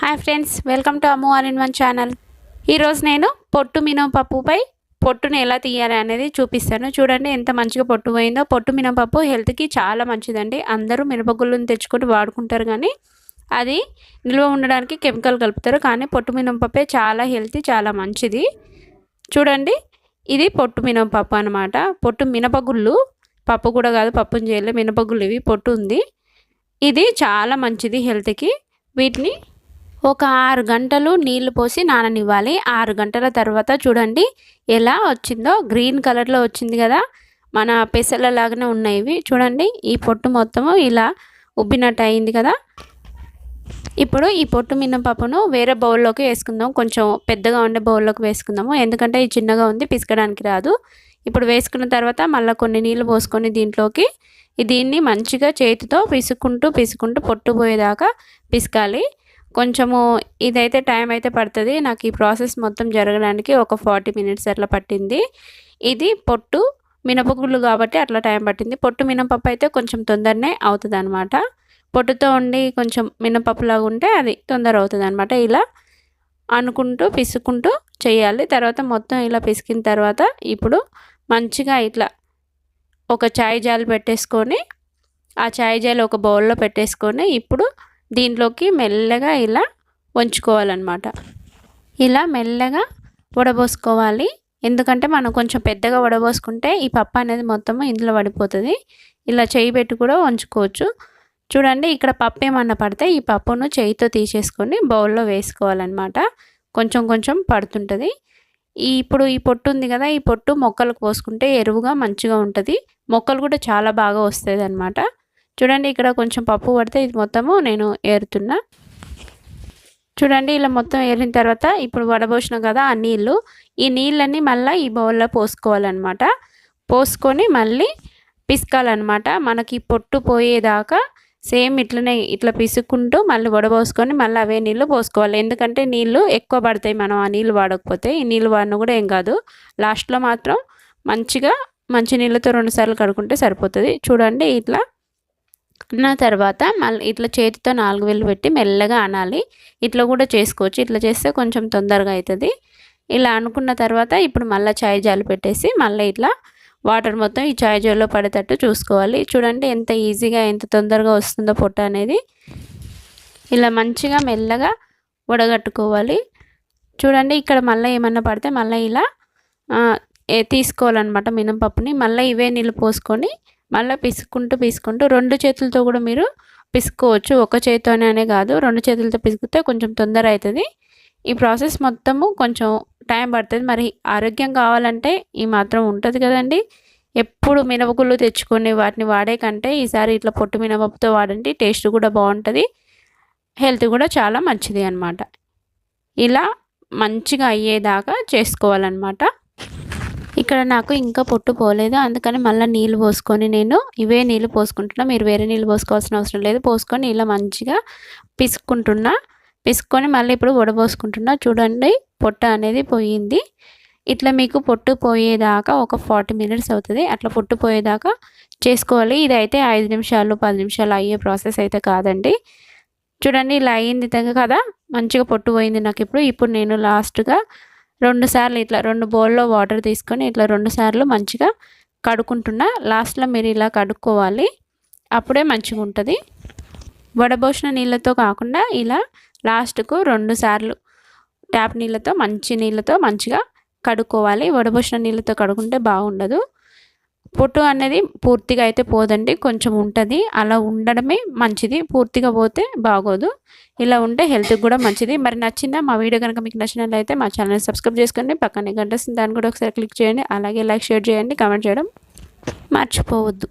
Hi friends welcome to Ammu all in one channel ఈరోజు నేను పొట్టు మినపప్పుపై పొట్టుని ఎలా తీయాలి అనేది చూపిస్తాను. చూడండి ఎంత మంచిగా పొట్టు పోయిందో. పొట్టు మినపప్పు హెల్త్కి చాలా మంచిదండి. అందరూ మినపగుళ్ళను తెచ్చుకొని వాడుకుంటారు కానీ అది నిల్వ ఉండడానికి కెమికల్ కలుపుతారు. కానీ పొట్టు మినపప్పే చాలా హెల్తీ చాలా మంచిది. చూడండి ఇది పొట్టు మినపప్పు అనమాట పొట్టు మినపగుళ్ళు పప్పు కూడా కాదు పప్పుని చేయలే. మినపగుళ్ళు ఇవి పొట్టు ఉంది. ఇది చాలా మంచిది హెల్త్కి వీటిని ఒక ఆరు గంటలు నీళ్ళు పోసి నాననివ్వాలి. ఆరు గంటల తర్వాత చూడండి ఎలా వచ్చిందో. గ్రీన్ కలర్లో వచ్చింది కదా. మన పెసలలాగానే ఉన్నాయి ఇవి చూడండి ఈ పొట్టు మొత్తము ఇలా ఉబ్బినట్టు అయింది కదా. ఇప్పుడు ఈ పొట్టు మినపప్పును వేరే బౌల్లోకి వేసుకుందాం. కొంచెం పెద్దగా ఉండే బౌల్లోకి వేసుకుందాము. ఎందుకంటే ఇది చిన్నగా ఉంది పిసకడానికి రాదు. ఇప్పుడు వేసుకున్న తర్వాత మళ్ళీ కొన్ని నీళ్ళు పోసుకొని దీంట్లోకి దీన్ని మంచిగా చేతితో పిసుకుంటూ పిసుకుంటూ పొట్టు పోయేదాకా పిసకాలి. కొంచెము ఇదైతే టైం అయితే పడుతుంది. నాకు ఈ ప్రాసెస్ మొత్తం జరగడానికి ఒక ఫార్టీ మినిట్స్ అట్లా పట్టింది. ఇది పొట్టు మినపగుళ్ళు కాబట్టి అట్లా టైం పట్టింది. పొట్టు మినపప్పు అయితే కొంచెం తొందరనే అవుతుంది అనమాట పొట్టుతో ఉండి కొంచెం మినపప్పులాగా ఉంటే అది తొందర అవుతుంది అనమాట ఇలా అనుకుంటూ పిసుకుంటూ చేయాలి. తర్వాత మొత్తం ఇలా పిసికిన తర్వాత ఇప్పుడు మంచిగా ఇట్లా ఒక చాయ్ జాలు పెట్టేసుకొని ఆ చాయ్ జాలు ఒక బౌల్లో పెట్టేసుకొని ఇప్పుడు దీంట్లోకి మెల్లగా ఇలా వంచుకోవాలన్నమాట. ఇలా మెల్లగా వడబోసుకోవాలి. ఎందుకంటే మనం కొంచెం పెద్దగా వడబోసుకుంటే ఈ పప్పు అనేది మొత్తం ఇందులో పడిపోతుంది. ఇలా చేయి పెట్టి కూడా వంచుకోవచ్చు. చూడండి ఇక్కడ పప్పు ఏమన్నా పడితే ఈ పప్పును చేయితో తీసేసుకొని బౌల్లో వేసుకోవాలన్నమాట. కొంచెం కొంచెం పడుతుంటుంది. ఈ ఇప్పుడు ఈ పొట్టు ఉంది కదా ఈ పొట్టు మొక్కలకు పోసుకుంటే ఎరువుగా మంచిగా ఉంటుంది. మొక్కలు కూడా చాలా బాగా వస్తుంది అనమాట చూడండి ఇక్కడ కొంచెం పప్పు పడితే ఇది మొత్తము నేను ఏరుతున్నా. చూడండి ఇలా మొత్తం ఏరిన తర్వాత ఇప్పుడు వడబోసిన కదా ఆ నీళ్ళు. ఈ నీళ్ళన్నీ మళ్ళీ ఈ బౌల్లో పోసుకోవాలన్నమాట. పోసుకొని మళ్ళీ పిసకాలన్నమాట. మనకి పొట్టు పోయేదాకా సేమ్ ఇట్లనే ఇట్లా పిసుక్కుంటూ మళ్ళీ వడబోసుకొని మళ్ళీ అవే నీళ్ళు పోసుకోవాలి. ఎందుకంటే నీళ్ళు ఎక్కువ పడతాయి మనం ఆ నీళ్ళు వాడకపోతే. ఈ నీళ్ళు వాడిన కూడా ఏం కాదు. లాస్ట్లో మాత్రం మంచిగా మంచి నీళ్ళతో రెండుసార్లు కడుక్కుంటే సరిపోతుంది. చూడండి ఇట్లా అన్న తర్వాత మళ్ళీ ఇట్లా చేతితో నాలుగు వేలు పెట్టి మెల్లగా అనాలి. ఇట్లా కూడా చేసుకోవచ్చు. ఇట్లా చేస్తే కొంచెం తొందరగా అవుతుంది ఇలా అనుకున్న తర్వాత ఇప్పుడు మళ్ళీ చాయ్ జాలు పెట్టేసి మళ్ళీ ఇట్లా వాటర్ మొత్తం ఈ చాయ్ జాల్లో పడేటట్టు చూసుకోవాలి. చూడండి ఎంత ఈజీగా ఎంత తొందరగా వస్తుందో పొట్ట అనేది. ఇలా మంచిగా మెల్లగా వడగట్టుకోవాలి. చూడండి ఇక్కడ మళ్ళీ ఏమన్నా పడితే మళ్ళీ ఇలా తీసుకోవాలన్నమాట మినపప్పుని. మళ్ళీ ఇవే నీళ్ళు పోసుకొని మళ్ళీ పిసుకుంటూ పిసుకుంటూ రెండు చేతులతో కూడా మీరు పిసుకోవచ్చు. ఒక చేతితోనే అనే కాదు రెండు చేతులతో పిసుకుతే కొంచెం తొందర అవుతుంది. ఈ ప్రాసెస్ మొత్తము కొంచెం టైం పడుతుంది. మరి ఆరోగ్యం కావాలంటే ఈ మాత్రం ఉంటుంది కదండి. ఎప్పుడు మినపగుళ్ళు తెచ్చుకొని వాటిని వాడే కంటే ఈసారి ఇట్లా పొట్టు మినపప్పుతో వాడండి టేస్ట్ కూడా బాగుంటుంది. హెల్త్ కూడా చాలా మంచిది అనమాట ఇలా మంచిగా అయ్యేదాకా చేసుకోవాలన్నమాట. ఇక్కడ నాకు ఇంకా పొట్టు పోలేదు. అందుకని మళ్ళీ నీళ్ళు పోసుకొని నేను ఇవే నీళ్ళు పోసుకుంటున్నా. మీరు వేరే నీళ్ళు పోసుకోవాల్సిన అవసరం లేదు. పోసుకొని ఇలా మంచిగా పిసుక్కుంటున్నా. పిసుక్కొని మళ్ళీ ఇప్పుడు వడబోసుకుంటున్నా చూడండి పొట్ట అనేది పోయింది. ఇట్లా మీకు పొట్టు పోయేదాకా ఒక ఫార్టీ మినిట్స్ అవుతుంది. అట్లా పొట్టు పోయేదాకా చేసుకోవాలి. ఇది అయితే ఐదు నిమిషాలు పది నిమిషాలు అయ్యే ప్రాసెస్ అయితే కాదండి. చూడండి ఇలా అయ్యింది కదా. మంచిగా పొట్టు పోయింది నాకు ఇప్పుడు. ఇప్పుడు నేను లాస్ట్గా రెండు సార్లు ఇట్లా రెండు బౌల్లో వాటర్ తీసుకొని ఇట్లా రెండు సార్లు మంచిగా కడుక్కుంటున్నా. లాస్ట్లో మీరు ఇలా కడుక్కోవాలి. అప్పుడే మంచిగా ఉంటుంది. వడబోసిన నీళ్ళతో కాకుండా ఇలా లాస్ట్కు రెండు సార్లు ట్యాప్ నీళ్ళతో మంచి నీళ్ళతో మంచిగా కడుక్కోవాలి. వడబోసిన నీళ్ళతో కడుక్కుంటే బాగుండదు. పొట్టు అనేది పూర్తిగా అయితే పోదండి కొంచెం ఉంటుంది. అలా ఉండడమే మంచిది. పూర్తిగా పోతే బాగోదు. ఇలా ఉంటే హెల్త్కి కూడా మంచిది. మరి నచ్చిందా మా వీడియో కనుక మీకు నచ్చినట్లయితే మా ఛానల్ని సబ్స్క్రైబ్ చేసుకోండి. పక్కనే గంట దాన్ని కూడా ఒకసారి క్లిక్ చేయండి. అలాగే లైక్ షేర్ చేయండి. కామెంట్ చేయడం మర్చిపోవద్దు.